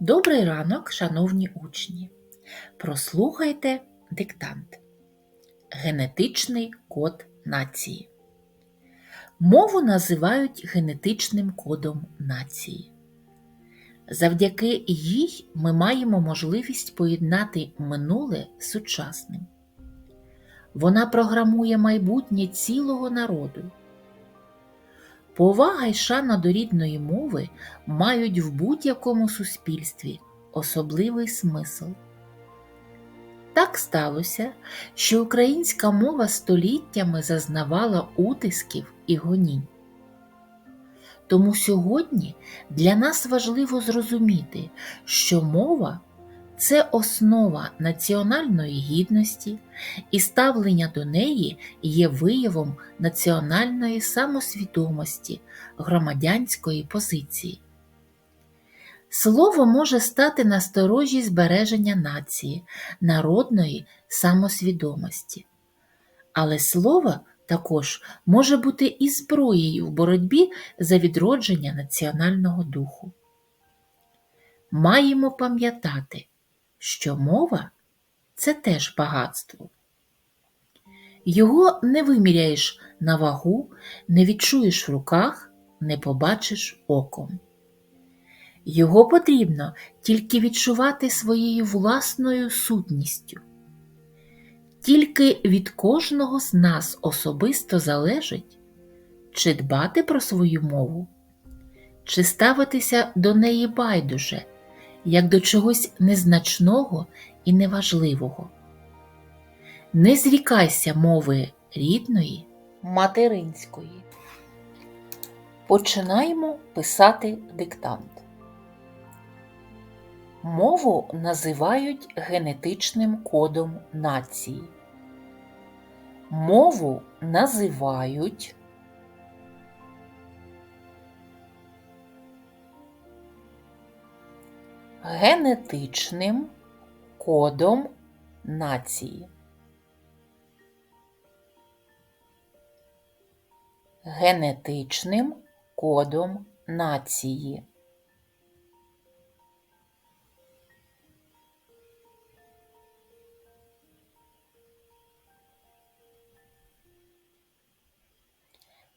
Добрий ранок, шановні учні! Прослухайте диктант. Генетичний код нації. Мову називають генетичним кодом нації. Завдяки їй ми маємо можливість поєднати минуле з сучасним. Вона програмує майбутнє цілого народу. Повага й шана до рідної мови мають в будь-якому суспільстві особливий смисл. Так сталося, що українська мова століттями зазнавала утисків і гонінь. Тому сьогодні для нас важливо зрозуміти, що мова це основа національної гідності, і ставлення до неї є виявом національної самосвідомості, громадянської позиції. Слово може стати насторожі збереження нації, народної самосвідомості. Але слово також може бути і зброєю в боротьбі за відродження національного духу. Маємо пам'ятати, що мова це теж багатство. Його не виміряєш на вагу, не відчуєш в руках, не побачиш оком. Його потрібно тільки відчувати своєю власною сутністю. Тільки від кожного з нас особисто залежить, чи дбати про свою мову, чи ставитися до неї байдуже як до чогось незначного і неважливого. Не зрікайся мови рідної, материнської. Починаємо писати диктант. Мову називають генетичним кодом нації. Мову називають генетичним кодом нації. Генетичним кодом нації.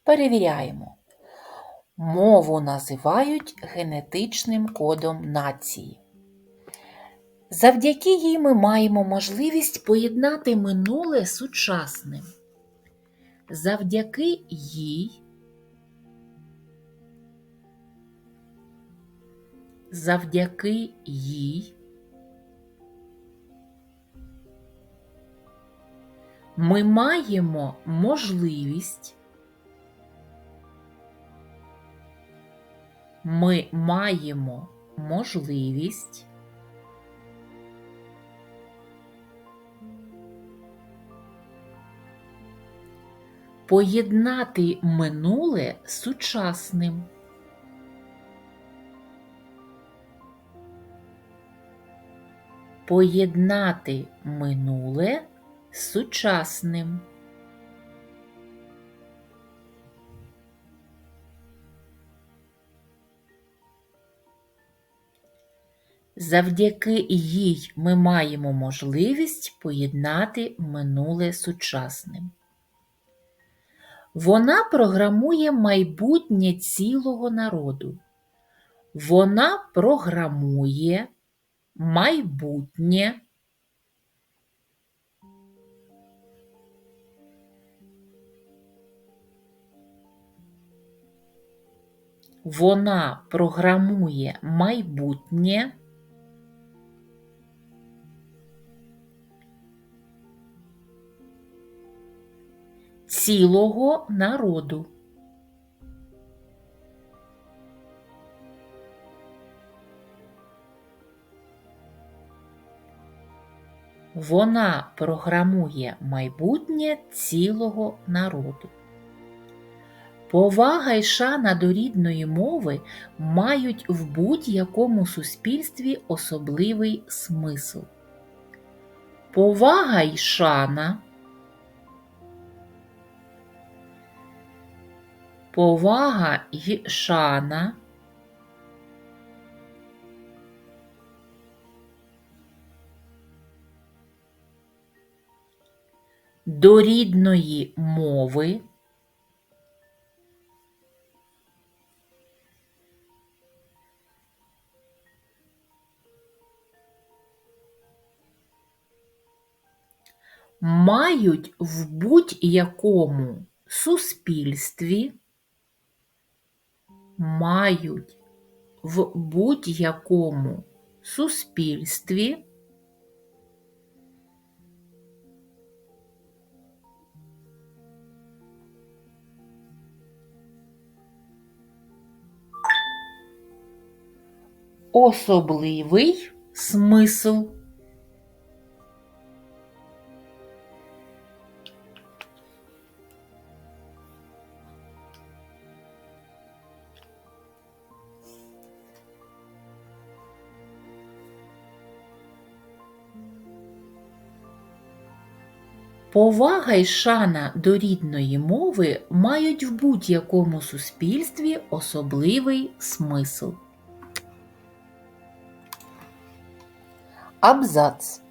Перевіряємо. Мову називають генетичним кодом нації. Завдяки їй ми маємо можливість поєднати минуле з сучасним. Завдяки їй. Завдяки їй ми маємо можливість ми маємо можливість поєднати минуле з сучасним. Поєднати минуле з сучасним. Завдяки їй ми маємо можливість поєднати минуле з сучасним. Вона програмує майбутнє цілого народу. Вона програмує майбутнє. Вона програмує майбутнє. Цілого народу. Вона програмує майбутнє цілого народу. Повага й шана до рідної мови мають в будь-якому суспільстві особливий смисл. Повага й шана повага й шана. До рідної мови, мають в будь-якому суспільстві мають в будь-якому суспільстві особливий смисл. Повага й шана до рідної мови мають в будь-якому суспільстві особливий смисл. Абзац.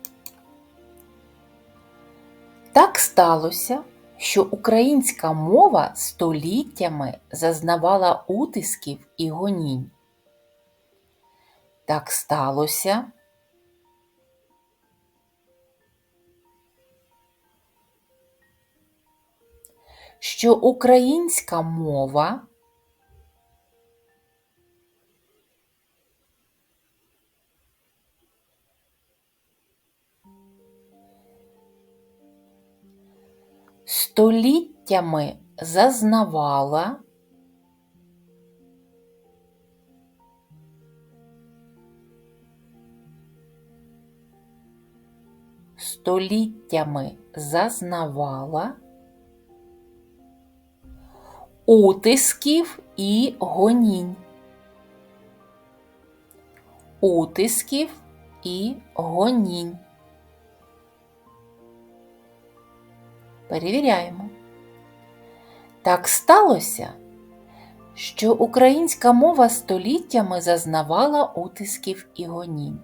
Так сталося, що українська мова століттями зазнавала утисків і гонінь. Так сталося, що українська мова століттями зазнавала століттями зазнавала утисків і гонінь. Утисків і гонінь. Перевіряємо. Так сталося, що українська мова століттями зазнавала утисків і гонінь.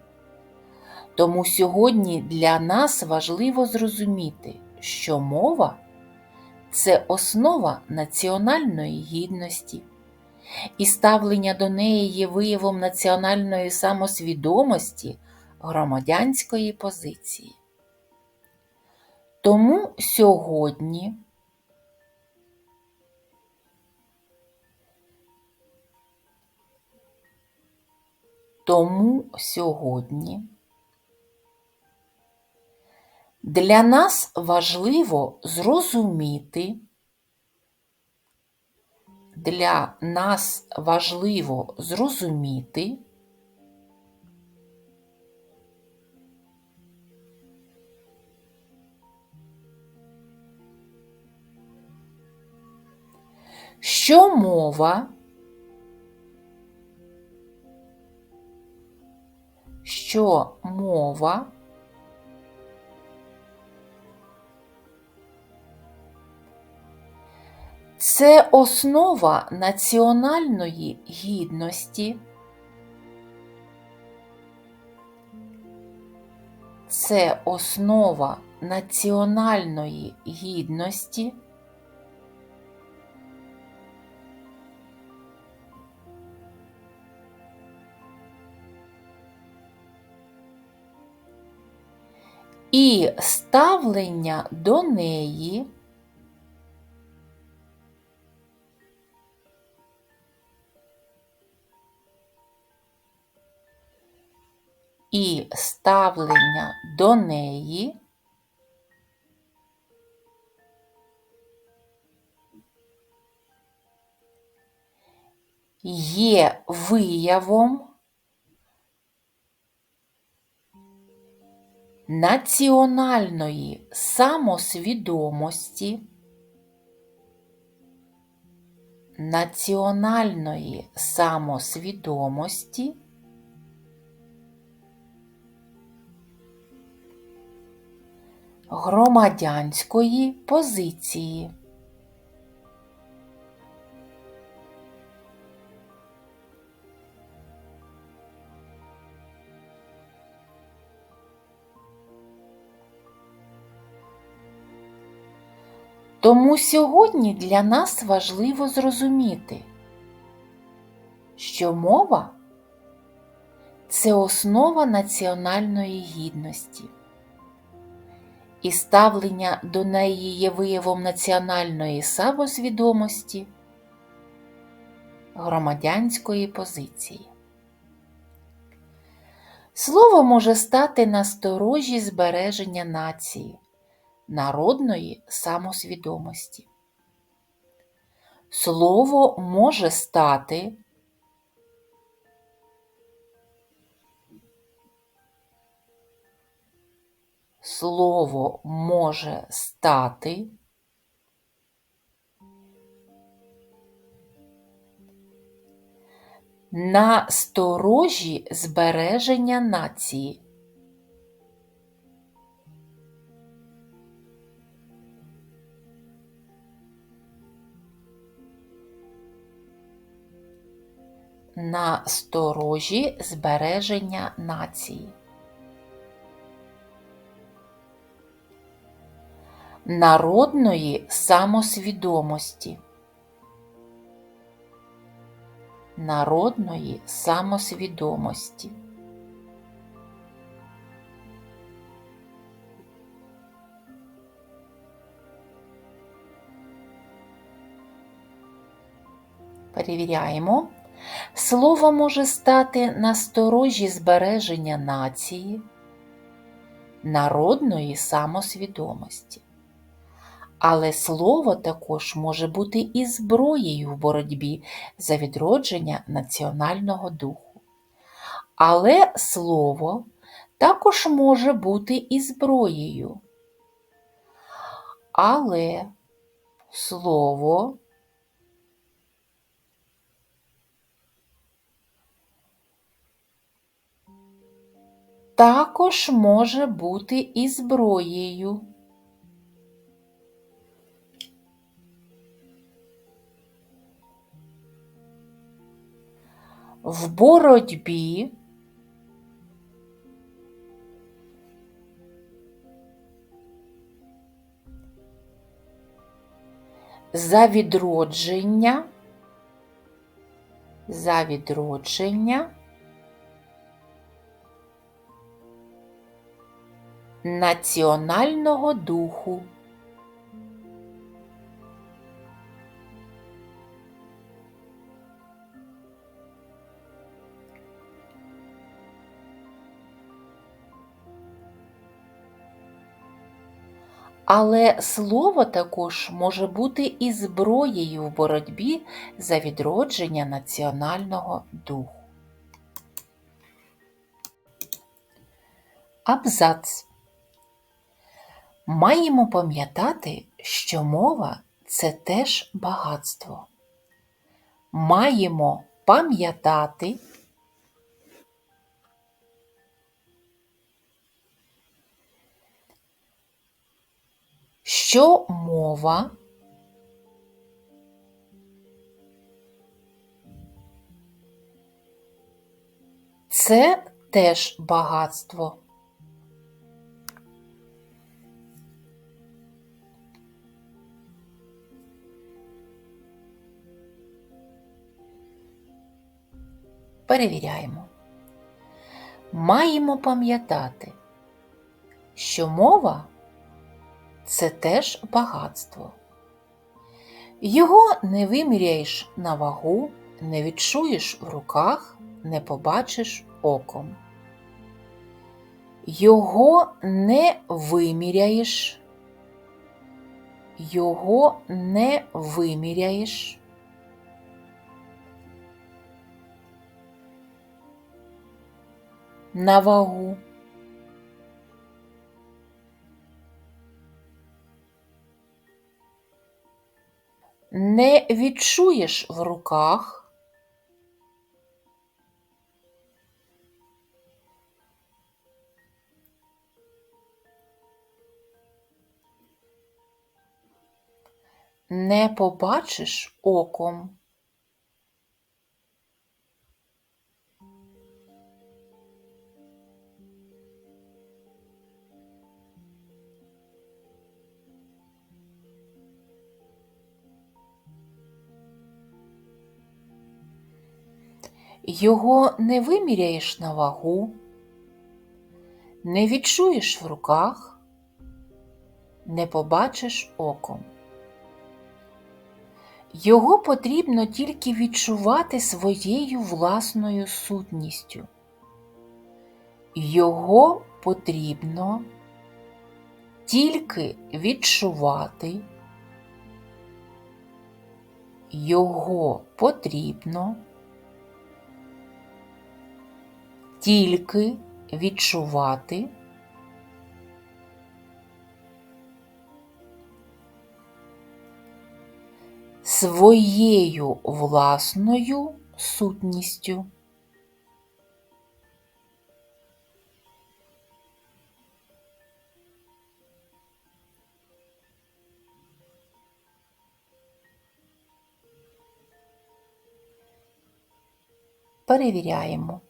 Тому сьогодні для нас важливо зрозуміти, що мова це основа національної гідності, і ставлення до неї є виявом національної самосвідомості громадянської позиції. Тому сьогодні Тому сьогодні для нас важливо зрозуміти, для нас важливо зрозуміти, що мова, що мова це основа національної гідності, це основа національної гідності. І ставлення до неї і ставлення до неї є виявом національної самосвідомості, національної самосвідомості громадянської позиції. Тому сьогодні для нас важливо зрозуміти, що мова це основа національної гідності, і ставлення до неї є виявом національної самосвідомості, громадянської позиції. Слово може стати насторожі збереження нації, народної самосвідомості. Слово може стати Слово може стати на сторожі збереження нації. На сторожі збереження нації. Народної самосвідомості. Народної самосвідомості. Перевіряємо. Слово може стати насторожі збереження нації, народної самосвідомості. Але слово також може бути і зброєю в боротьбі за відродження національного духу. Але слово також може бути і зброєю. Але слово також може бути і зброєю. В боротьбі за відродження, за відродження національного духу. Але слово також може бути і зброєю в боротьбі за відродження національного духу. Абзац. Маємо пам'ятати, що мова це теж багатство. Маємо пам'ятати, що мова це теж багатство. Перевіряємо. Маємо пам'ятати, що мова це теж багатство. Його не виміряєш на вагу, не відчуєш в руках, не побачиш оком. Його не виміряєш, його не виміряєш. На вагу. Не відчуєш в руках, не побачиш оком. Його не виміряєш на вагу, не відчуєш в руках, не побачиш оком. Його потрібно тільки відчувати своєю власною сутністю. Його потрібно тільки відчувати. Його потрібно тільки відчувати. Своєю власною сутністю. Перевіряємо.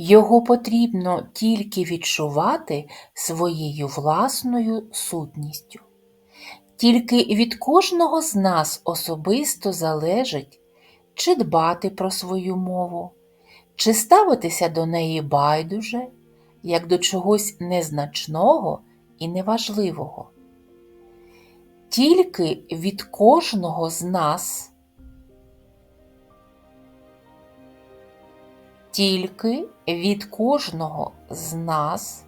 Його потрібно тільки відчувати своєю власною сутністю. Тільки від кожного з нас особисто залежить, чи дбати про свою мову, чи ставитися до неї байдуже, як до чогось незначного і неважливого. Тільки від кожного з нас тільки від кожного з нас.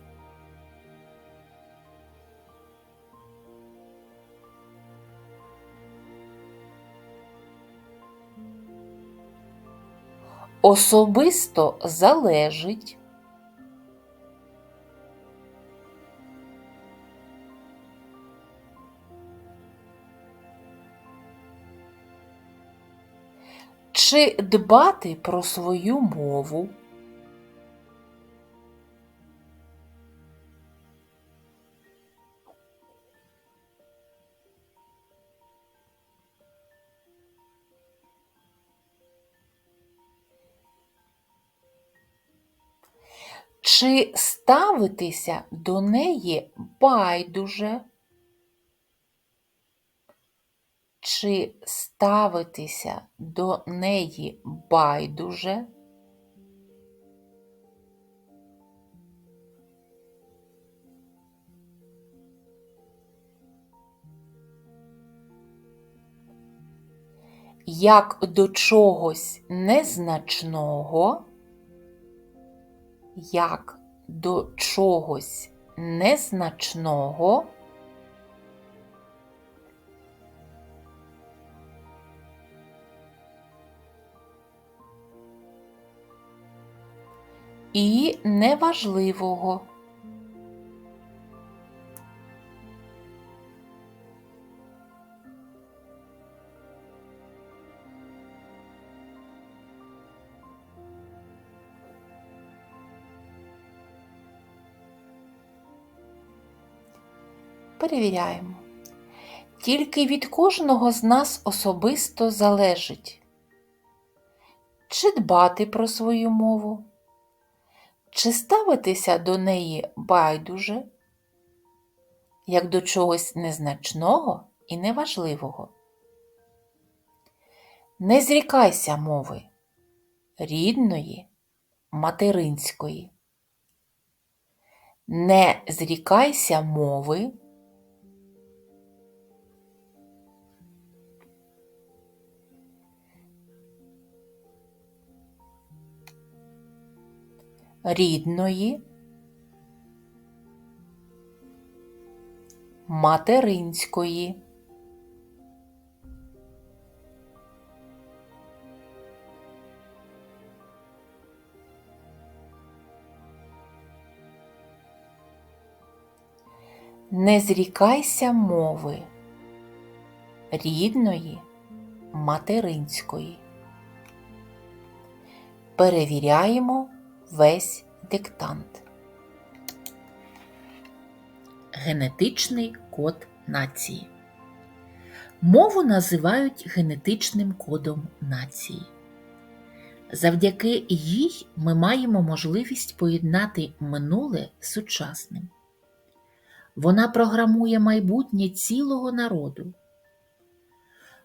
Особисто залежить чи дбати про свою мову. Чи ставитися до неї байдуже? Чи ставитися до неї байдуже? Як до чогось незначного, як до чогось незначного. І неважливого. Перевіряємо. Тільки від кожного з нас особисто залежить, чи дбати про свою мову, чи ставитися до неї байдуже, як до чогось незначного і неважливого. Не зрікайся мови рідної, материнської. Не зрікайся мови. Рідної, материнської. Не зрікайся мови рідної, материнської. Перевіряємо весь диктант. Генетичний код нації. Мову називають генетичним кодом нації. Завдяки їй ми маємо можливість поєднати минуле з сучасним. Вона програмує майбутнє цілого народу.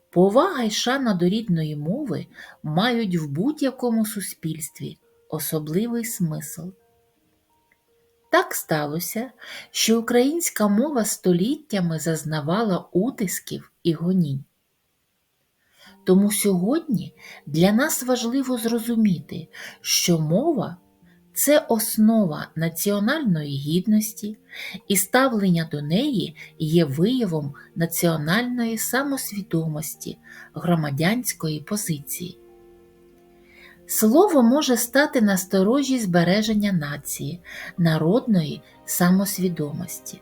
Повага й шана до рідної мови мають в будь-якому суспільстві особливий смисл. Так сталося, що українська мова століттями зазнавала утисків і гонінь. Тому сьогодні для нас важливо зрозуміти, що мова це основа національної гідності, і ставлення до неї є виявом національної самосвідомості, громадянської позиції. Слово може стати насторожі збереження нації, народної самосвідомості.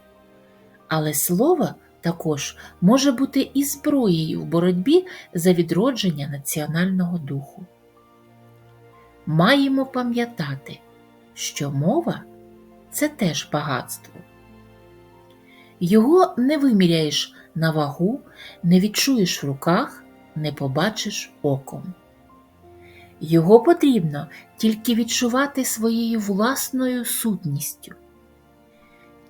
Але слово також може бути і зброєю в боротьбі за відродження національного духу. Маємо пам'ятати, що мова це теж багатство. Його не виміряєш на вагу, не відчуєш в руках, не побачиш оком. Його потрібно тільки відчувати своєю власною сутністю.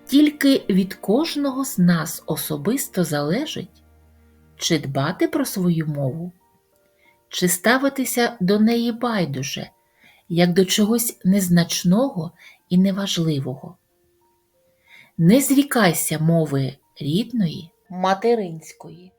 Тільки від кожного з нас особисто залежить, чи дбати про свою мову, чи ставитися до неї байдуже, як до чогось незначного і неважливого. Не зрікайся мови рідної, материнської.